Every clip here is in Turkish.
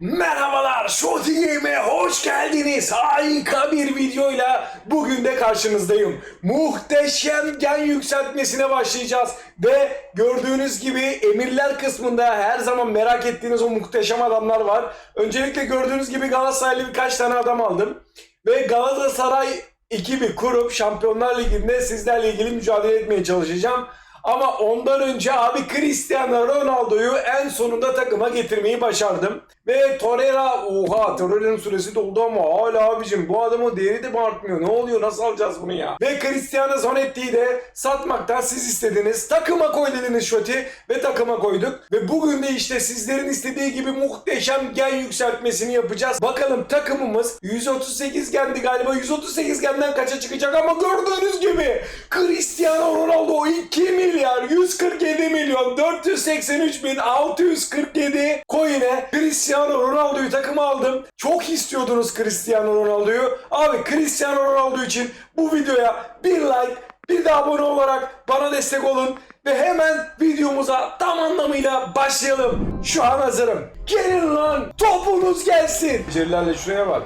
Merhabalar, Shorty Game'e hoş geldiniz. Harika bir videoyla bugün de karşınızdayım. Muhteşem gen yükseltmesine başlayacağız. Ve gördüğünüz gibi emirler kısmında her zaman merak ettiğiniz o muhteşem adamlar var. Öncelikle gördüğünüz gibi Galatasaraylı birkaç tane adam aldım. Ve Galatasaray ekibi kurup Şampiyonlar Ligi'nde sizlerle ilgili mücadele etmeye çalışacağım. Ama ondan önce abi Cristiano Ronaldo'yu en sonunda takıma getirmeyi başardım. Ve Torreira, oha Torreira'nın süresi doldu ama hala abicim bu adamın değeri de mi artmıyor? Ne oluyor? Nasıl alacağız bunu ya? Ve Cristiano Zanetti'yi de satmaktan siz istediniz. Takıma koy dediniz Şoti ve takıma koyduk. Ve bugün de işte sizlerin istediği gibi muhteşem gen yükseltmesini yapacağız. Bakalım takımımız 138 gendi galiba. 138 genden kaça çıkacak ama gördüğünüz gibi Cristiano Ronaldo 2 milyar 147 milyon 483 bin 647 coin'e Cristiano Ronaldo'yu takıma aldım. Çok istiyordunuz Cristiano Ronaldo'yu. Abi Cristiano Ronaldo için bu videoya bir like bir de abone olarak bana destek olun ve hemen videomuza tam anlamıyla başlayalım. Şu an hazırım. Gelin lan topunuz gelsin. Becerilerle şuraya bak.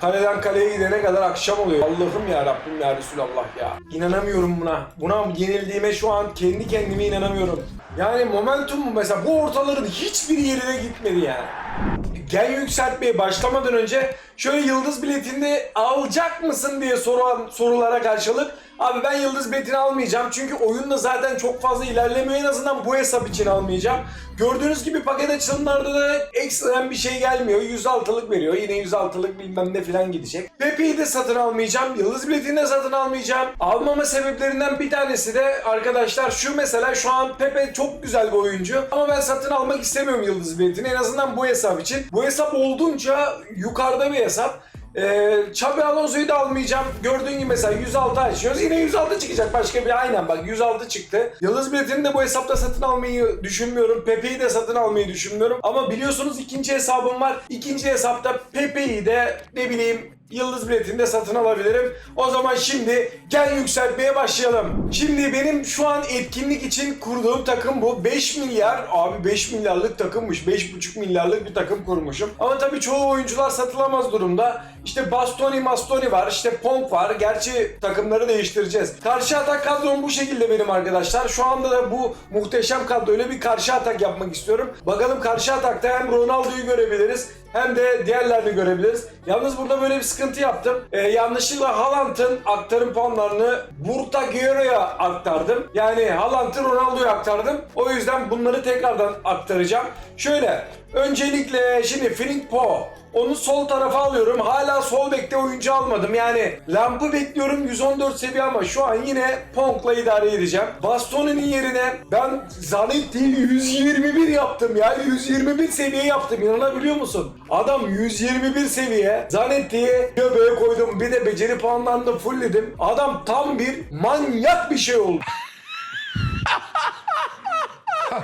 Kaleden kaleye gidene kadar akşam oluyor. Allah'ım ya Rabbim ya Resulallah ya. İnanamıyorum buna. Buna yenildiğime şu an kendi kendime inanamıyorum. Yani momentum mesela bu ortaların hiçbir yerine gitmedi yani. Gen yükseltmeye başlamadan önce şöyle yıldız biletini alacak mısın diye soran sorulara karşılık Abi ben yıldız biletini almayacağım çünkü oyunda zaten çok fazla ilerlemiyor en azından bu hesap için almayacağım. Gördüğünüz gibi paket açılımlarda da ekstradan bir şey gelmiyor. 106'lık veriyor. Yine 106'lık bilmem ne falan gidecek. Pepe'yi de satın almayacağım. Yıldız biletini de satın almayacağım. Almama sebeplerinden bir tanesi de arkadaşlar şu mesela şu an Pepe çok güzel bir oyuncu. Ama ben satın almak istemiyorum yıldız biletini. En azından bu hesap için. Bu hesap oldukça yukarıda bir hesap. Ee, Xabi Alonso'yu da almayacağım. Gördüğün gibi mesela 106 açıyoruz. Yine 106 çıkacak başka bir aynen bak 106 çıktı. Yıldız biletini de bu hesapta satın almayı düşünmüyorum. Pepe'yi de satın almayı düşünmüyorum. Ama biliyorsunuz ikinci hesabım var. İkinci hesapta Pepe'yi de ne bileyim Yıldız biletini de satın alabilirim. O zaman şimdi gen yükseltmeye başlayalım. Şimdi benim şu an etkinlik için kurduğum takım bu. 5 milyar, abi 5 milyarlık takımmış. 5,5 milyarlık bir takım kurmuşum. Ama tabii çoğu oyuncular satılamaz durumda. İşte Bastoni Mastoni var, işte Pong var. Gerçi takımları değiştireceğiz. Karşı atak kadrom bu şekilde benim arkadaşlar. Şu anda da bu muhteşem kadroyla bir karşı atak yapmak istiyorum. Bakalım karşı atakta hem Ronaldo'yu görebiliriz hem de diğerlerini görebiliriz. Yalnız burada böyle bir sıkıntı yaptım. Ee, yanlışlıkla Haaland'ın aktarım puanlarını Burta Guerrero'ya aktardım. Yani Haaland'ı Ronaldo'ya aktardım. O yüzden bunları tekrardan aktaracağım. Şöyle öncelikle şimdi Frimpong onu sol tarafa alıyorum. Hala sol bekte oyuncu almadım. Yani Lamp'ı bekliyorum 114 seviye ama şu an yine Pong'la idare edeceğim. Bastoni'nin yerine ben Zanetti'yi 121 yaptım ya. 121 seviye yaptım. İnanabiliyor musun? Adam 121 seviye. Zanetti'yi göbeğe koydum. Bir de beceri puanlarını fullledim. Adam tam bir manyak bir şey oldu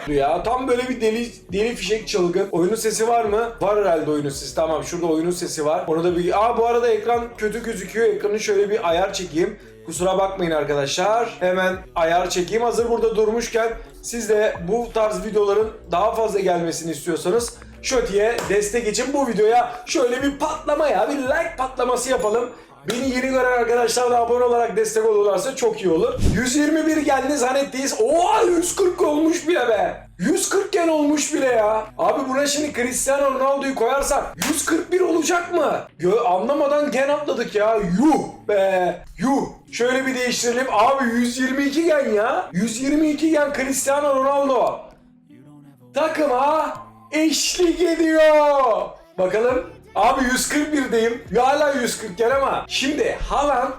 ya. Tam böyle bir deli deli fişek çılgın. Oyunun sesi var mı? Var herhalde oyunun sesi. Tamam şurada oyunun sesi var. Onu da bir... Aa bu arada ekran kötü gözüküyor. Ekranı şöyle bir ayar çekeyim. Kusura bakmayın arkadaşlar. Hemen ayar çekeyim. Hazır burada durmuşken siz de bu tarz videoların daha fazla gelmesini istiyorsanız Şöti'ye destek için bu videoya şöyle bir patlama ya bir like patlaması yapalım. Beni yeni gören arkadaşlar da abone olarak destek olurlarsa çok iyi olur. 121 geldi zannettiğiz. Oha 140 olmuş bile be. 140 gen olmuş bile ya. Abi buna şimdi Cristiano Ronaldo'yu koyarsak 141 olacak mı? Gö anlamadan gen atladık ya. Yuh be. Yuh. Şöyle bir değiştirelim. Abi 122 gen ya. 122 gen Cristiano Ronaldo. Takıma eşlik ediyor. Bakalım. Abi 141'deyim. Ya hala 140 gen ama. Şimdi Haaland.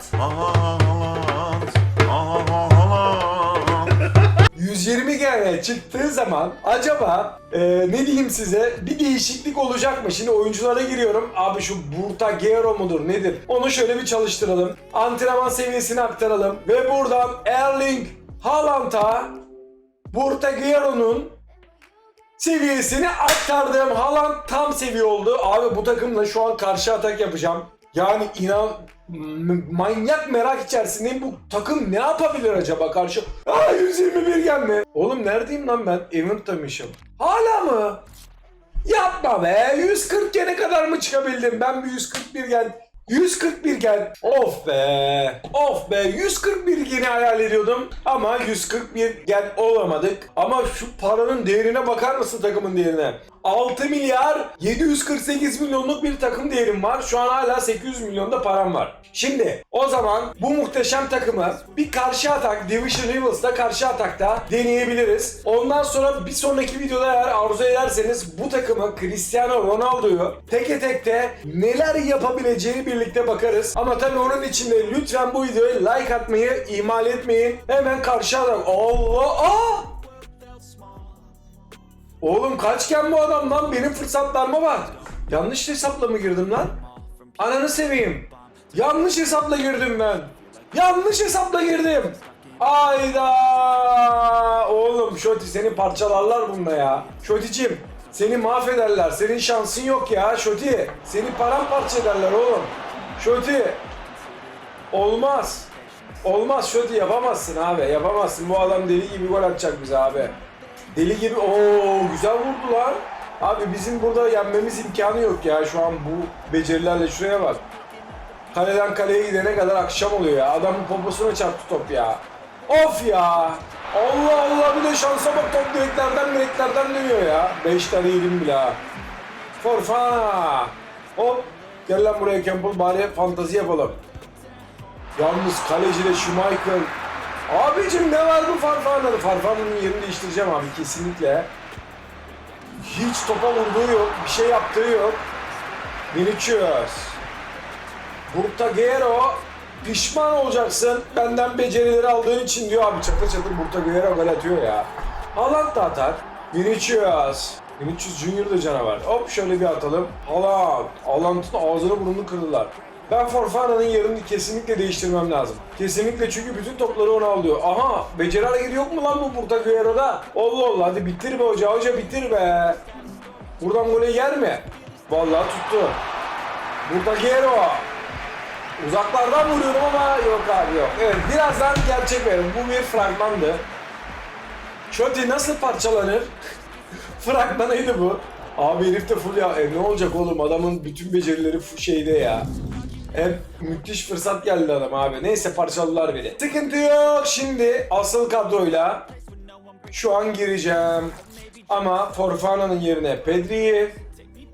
120 gene çıktığı zaman acaba e, ne diyeyim size bir değişiklik olacak mı? Şimdi oyunculara giriyorum. Abi şu Burta Gero mudur nedir? Onu şöyle bir çalıştıralım. Antrenman seviyesini aktaralım. Ve buradan Erling Haaland'a Burta Gero'nun seviyesini aktardım. Haaland tam seviye oldu. Abi bu takımla şu an karşı atak yapacağım. Yani inan manyak merak içerisindeyim. Bu takım ne yapabilir acaba karşı? Aa 121 gelme. Oğlum neredeyim lan ben? Event'tamışım. Hala mı? Yapma be 140 gene kadar mı çıkabildim? Ben bir 141 gen 141 gen of be of be 141 geni hayal ediyordum ama 141 gen olamadık ama şu paranın değerine bakar mısın takımın değerine 6 milyar 748 milyonluk bir takım değerim var şu an hala 800 milyonda param var şimdi o zaman bu muhteşem takımı bir karşı atak Division Rivals'da karşı atakta deneyebiliriz ondan sonra bir sonraki videoda eğer arzu ederseniz bu takımı Cristiano Ronaldo'yu teke tekte neler yapabileceğini birlikte bakarız. Ama tabii onun için de lütfen bu videoya like atmayı ihmal etmeyin. Hemen karşı atak. Allah! Aa! Oğlum kaçken bu adam lan? Benim fırsatlarıma bak. Yanlış hesapla mı girdim lan? Ananı seveyim. Yanlış hesapla girdim ben. Yanlış hesapla girdim. Ayda! Oğlum Şoti seni parçalarlar bunda ya. Şoticim seni mahvederler. Senin şansın yok ya Şoti. Seni paramparça ederler oğlum. Şoti. Olmaz. Olmaz Şoti yapamazsın abi. Yapamazsın. Bu adam deli gibi gol atacak bize abi. Deli gibi. Oo güzel vurdu lan. Abi bizim burada yenmemiz imkanı yok ya şu an bu becerilerle şuraya bak. Kaleden kaleye gidene kadar akşam oluyor ya. Adamın poposuna çarptı top ya. Of ya. Allah Allah bir de şansa bak top direklerden direklerden dönüyor ya. 5 tane yedim bile ha. Forfana. Hop. Gel lan buraya Campbell bari fantazi yapalım. Yalnız kaleci de Schumacher. Abicim ne var bu Farfana'da? Farfana'nın yerini değiştireceğim abi kesinlikle. Hiç topa vurduğu yok, bir şey yaptığı yok. Vinicius. Burtaguero pişman olacaksın benden becerileri aldığın için diyor abi çatır çatır Burtaguero gol atıyor ya. Haaland da atar. Vinicius. Vinicius Junior da canavar. Hop şöyle bir atalım. Haaland. Haaland'ın ağzını burnunu kırdılar. Ben Forfana'nın yerini kesinlikle değiştirmem lazım. Kesinlikle çünkü bütün topları ona alıyor. Aha beceri hareketi yok mu lan bu Burtaguero'da? Allah Allah hadi bitir be hoca hoca bitir be. Buradan gole yer mi? Vallahi tuttu. Burtaguero. Uzaklardan vuruyorum ama yok abi yok. Evet birazdan gerçek verim. Bu bir fragmandı. Şoti nasıl parçalanır? Fragmanıydı bu. Abi herif de full ya. E ne olacak oğlum adamın bütün becerileri şeyde ya. Hep müthiş fırsat geldi adam abi. Neyse parçaladılar beni. Sıkıntı yok. Şimdi asıl kadroyla şu an gireceğim. Ama Forfana'nın yerine Pedri'yi,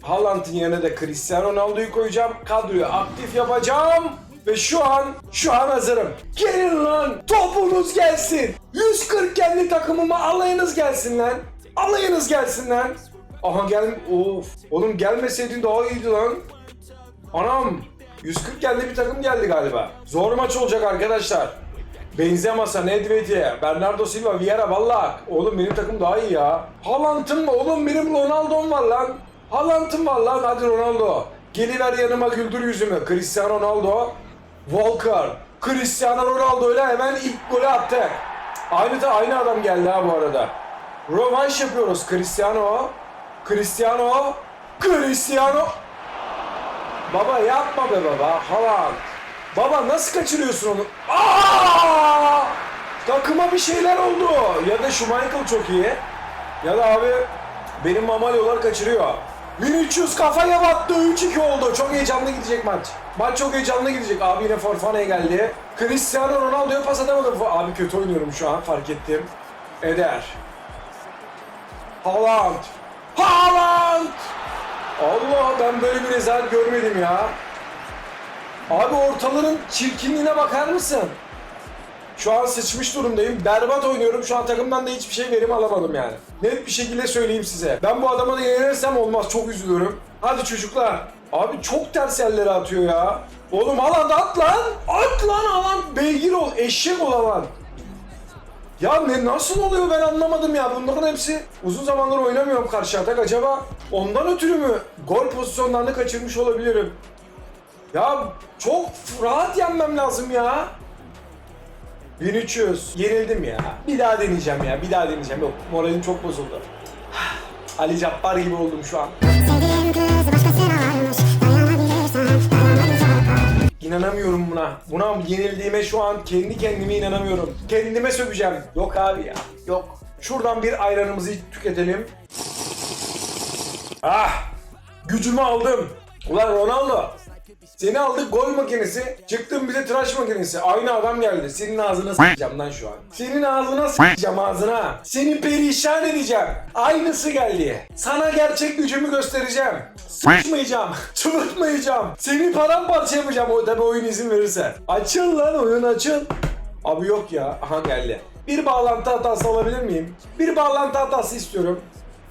Haaland'ın yerine de Cristiano Ronaldo'yu koyacağım. Kadroyu aktif yapacağım. Ve şu an, şu an hazırım. Gelin lan, topunuz gelsin. 140 kendi takımıma alayınız gelsin lan. Alayınız gelsin lan. Aha gel, of. Oğlum gelmeseydin daha iyiydi lan. Anam, 140 kendi bir takım geldi galiba. Zor maç olacak arkadaşlar. Benzemasa, Nedved'e, Bernardo Silva, Vieira, valla. Oğlum benim takım daha iyi ya. Haaland'ım? Oğlum benim Ronaldo'm var lan. Haaland'ım var lan. Hadi Ronaldo. Geliver yanıma güldür yüzümü. Cristiano Ronaldo. Walker. Cristiano Ronaldo ile hemen ilk golü attık. Aynı da aynı adam geldi ha bu arada. Rövanş yapıyoruz. Cristiano. Cristiano. Cristiano. Baba yapma be baba. Haaland. Baba nasıl kaçırıyorsun onu? Aa! Takıma bir şeyler oldu. Ya da Schumacher çok iyi. Ya da abi benim mamalyolar kaçırıyor. Vinicius kafaya battı. 3-2 oldu. Çok heyecanlı gidecek maç. Maç çok heyecanlı gidecek. Abi yine Forfana'ya geldi. Cristiano Ronaldo'ya pas atamadım. Abi kötü oynuyorum şu an fark ettim. Eder. Haaland. Haaland! Allah ben böyle bir rezalet görmedim ya. Abi ortaların çirkinliğine bakar mısın? Şu an sıçmış durumdayım. Berbat oynuyorum. Şu an takımdan da hiçbir şey verim alamadım yani. Net bir şekilde söyleyeyim size. Ben bu adama da yenilirsem olmaz. Çok üzülürüm. Hadi çocuklar. Abi çok ters yerlere atıyor ya. Oğlum alan at lan. At lan alan. Beygir ol. Eşek ol alan. Ya ne nasıl oluyor ben anlamadım ya. Bunların hepsi uzun zamandır oynamıyorum karşı atak. Acaba ondan ötürü mü gol pozisyonlarını kaçırmış olabilirim? Ya çok rahat yenmem lazım ya. 1300. Yenildim ya. Bir daha deneyeceğim ya. Bir daha deneyeceğim. Yok moralim çok bozuldu. Ali Cabbar gibi oldum şu an. Sevdiğim kız başkasına İnanamıyorum buna. Buna yenildiğime şu an kendi kendime inanamıyorum. Kendime söveceğim. Yok abi ya. Yok. Şuradan bir ayranımızı tüketelim. Ah! Gücümü aldım. Ulan Ronaldo. Seni aldık gol makinesi. Çıktın bize tıraş makinesi. Aynı adam geldi. Senin ağzına s**eceğim lan şu an. Senin ağzına s**eceğim ağzına. Seni perişan edeceğim. Aynısı geldi. Sana gerçek gücümü göstereceğim. Sıçmayacağım. Çıldırtmayacağım. Seni paramparça yapacağım o tabi oyun izin verirse. Açıl lan oyun açıl. Abi yok ya. Aha geldi. Bir bağlantı hatası alabilir miyim? Bir bağlantı hatası istiyorum.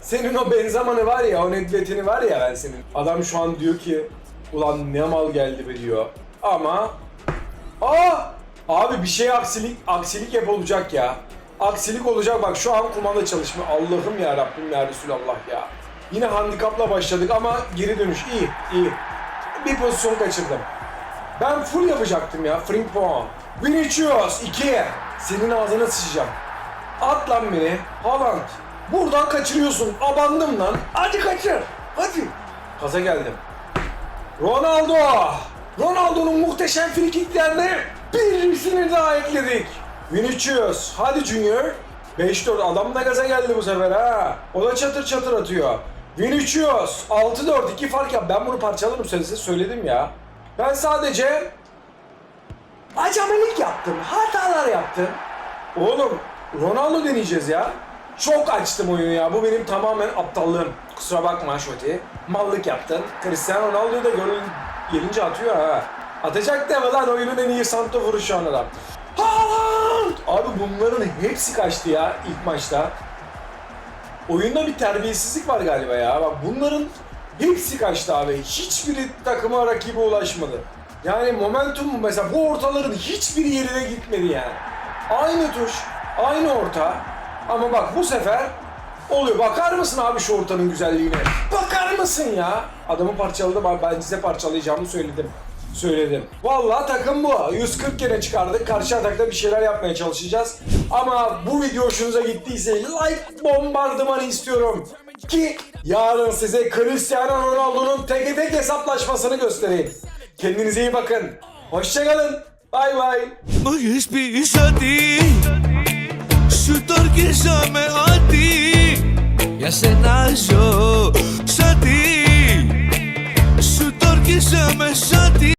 Senin o benzamanı var ya, o nedvetini var ya ben senin. Adam şu an diyor ki, ulan ne mal geldi be diyor. Ama, aa, abi bir şey aksilik, aksilik hep olacak ya. Aksilik olacak bak şu an kumanda çalışmıyor. Allah'ım ya Rabbim ya Resulallah ya. Yine handikapla başladık ama geri dönüş iyi, iyi. Bir pozisyon kaçırdım. Ben full yapacaktım ya. Frimpong. Vinicius 2. Senin ağzına sıçacağım. At lan beni. Haaland. Buradan kaçırıyorsun. Abandım lan. Hadi kaçır. Hadi. Kaza geldim. Ronaldo. Ronaldo'nun muhteşem frikiklerine birisini daha ekledik. Vinicius. Hadi Junior. 5-4 adam da gaza geldi bu sefer ha. O da çatır çatır atıyor. Vinicius 6-4 2 fark yap. Ben bunu parçalarım size söyledim ya. Ben sadece acemilik yaptım. Hatalar yaptım. Oğlum Ronaldo deneyeceğiz ya. Çok açtım oyunu ya. Bu benim tamamen aptallığım. Kusura bakma Şoti. Mallık yaptın. Cristiano Ronaldo'yu da gol gelince atıyor ha. Atacak deme lan oyunun en iyi santraforu şu an adam. Haaland! Abi bunların hepsi kaçtı ya ilk maçta. Oyunda bir terbiyesizlik var galiba ya. Bak bunların hepsi kaçtı abi. Hiçbiri takıma rakibe ulaşmadı. Yani momentum mesela bu ortaların hiçbir yerine gitmedi yani. Aynı tuş, aynı orta. Ama bak bu sefer oluyor. Bakar mısın abi şu ortanın güzelliğine? Bakar mısın ya? Adamı parçaladım abi. Ben size parçalayacağımı söyledim. Söyledim. Vallahi takım bu. 140 kere çıkardık. Karşı atakta bir şeyler yapmaya çalışacağız. Ama bu video hoşunuza gittiyse like bombardımanı istiyorum. Ki yarın size Cristiano Ronaldo'nun tek tek hesaplaşmasını göstereyim. Kendinize iyi bakın. Hoşçakalın. Bay bay. Σου το ορκίζομαι ότι Για σένα ζω Σ' ότι. Σου το ορκίζομαι σ'